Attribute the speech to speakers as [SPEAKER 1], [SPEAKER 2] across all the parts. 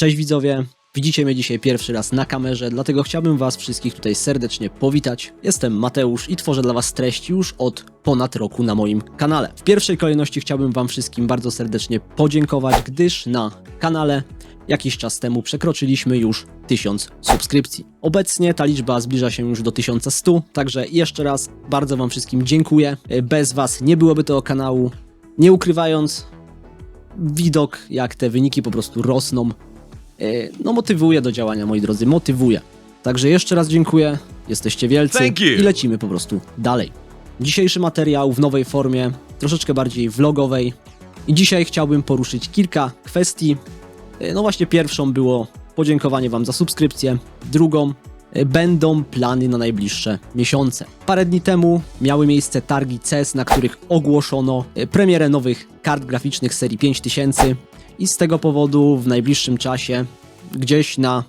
[SPEAKER 1] Cześć widzowie, widzicie mnie dzisiaj pierwszy raz na kamerze, dlatego chciałbym was wszystkich tutaj serdecznie powitać. Jestem Mateusz i tworzę dla was treści już od ponad roku na moim kanale. W pierwszej kolejności chciałbym wam wszystkim bardzo serdecznie podziękować, gdyż na kanale jakiś czas temu przekroczyliśmy już 1000 subskrypcji. Obecnie ta liczba zbliża się już do 1100, także jeszcze raz bardzo wam wszystkim dziękuję. Bez was nie byłoby tego kanału. Nie ukrywając, widok, jak te wyniki po prostu rosną, no motywuje do działania, moi drodzy, motywuje. Także jeszcze raz dziękuję, jesteście wielcy i lecimy po prostu dalej. Dzisiejszy materiał w nowej formie, troszeczkę bardziej vlogowej i dzisiaj chciałbym poruszyć kilka kwestii. E, No właśnie pierwszą było podziękowanie wam za subskrypcję, drugą e, będą plany na najbliższe miesiące. Parę dni temu miały miejsce targi CES, na których ogłoszono e, premierę nowych kart graficznych serii 5000 i z tego powodu w najbliższym czasie, gdzieś na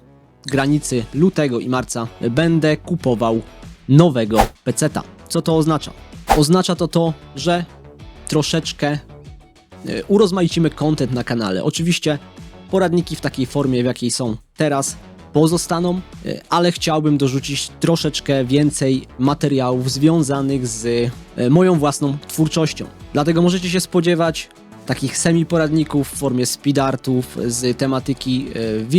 [SPEAKER 1] granicy lutego i marca, będę kupował nowego peceta. Co to oznacza? Oznacza to to, że troszeczkę e, urozmaicimy content na kanale. Oczywiście poradniki w takiej formie, w jakiej są teraz, pozostaną, e, ale chciałbym dorzucić troszeczkę więcej materiałów związanych z e, moją własną twórczością. Dlatego możecie się spodziewać takich semi-poradników w formie speedartów z tematyki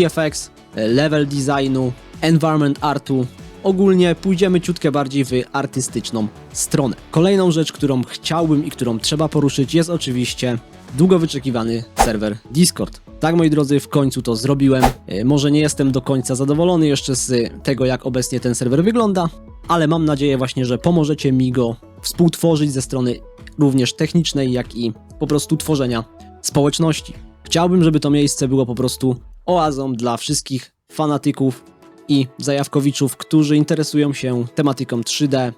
[SPEAKER 1] e, VFX, e, level designu, environment artu. Ogólnie pójdziemy ciutkę bardziej w artystyczną stronę. Kolejną rzecz, którą chciałbym i którą trzeba poruszyć jest oczywiście długo wyczekiwany serwer Discord. Tak, moi drodzy, w końcu to zrobiłem. E, Może nie jestem do końca zadowolony jeszcze z tego, jak obecnie ten serwer wygląda, ale mam nadzieję właśnie, że pomożecie mi go współtworzyć ze strony również technicznej, jak i po prostu tworzenia społeczności. Chciałbym, żeby to miejsce było po prostu oazą dla wszystkich fanatyków i zajawkowiczów, którzy interesują się tematyką 3D, e,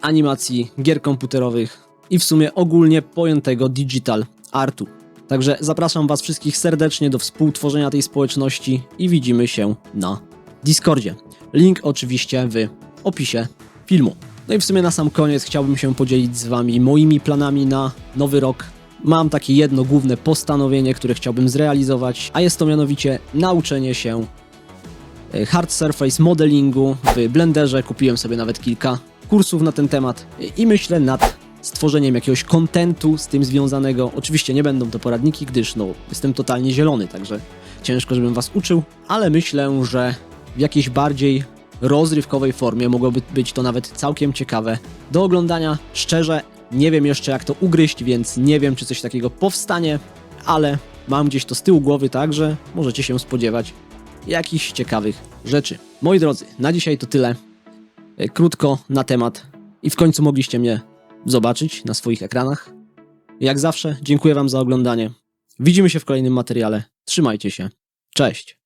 [SPEAKER 1] animacji, gier komputerowych i w sumie ogólnie pojętego digital artu. Także zapraszam Was wszystkich serdecznie do współtworzenia tej społeczności i widzimy się na Discordzie. Link oczywiście w opisie filmu. No i w sumie na sam koniec chciałbym się podzielić z Wami moimi planami na nowy rok. Mam takie jedno główne postanowienie, które chciałbym zrealizować, a jest to mianowicie nauczenie się e, hard surface modelingu w Blenderze. Kupiłem sobie nawet kilka kursów na ten temat i myślę nad stworzeniem jakiegoś kontentu z tym związanego. Oczywiście nie będą to poradniki, gdyż no, jestem totalnie zielony, także ciężko, żebym was uczył, ale myślę, że w jakiejś bardziej rozrywkowej formie mogłoby być to nawet całkiem ciekawe do oglądania. Szczerze, nie wiem jeszcze jak to ugryźć, więc nie wiem, czy coś takiego powstanie, ale mam gdzieś to z tyłu głowy, także możecie się spodziewać jakichś ciekawych rzeczy. Moi drodzy, na dzisiaj to tyle. E, Krótko na temat i w końcu mogliście mnie zobaczyć na swoich ekranach. Jak zawsze, dziękuję Wam za oglądanie. Widzimy się w kolejnym materiale. Trzymajcie się. Cześć.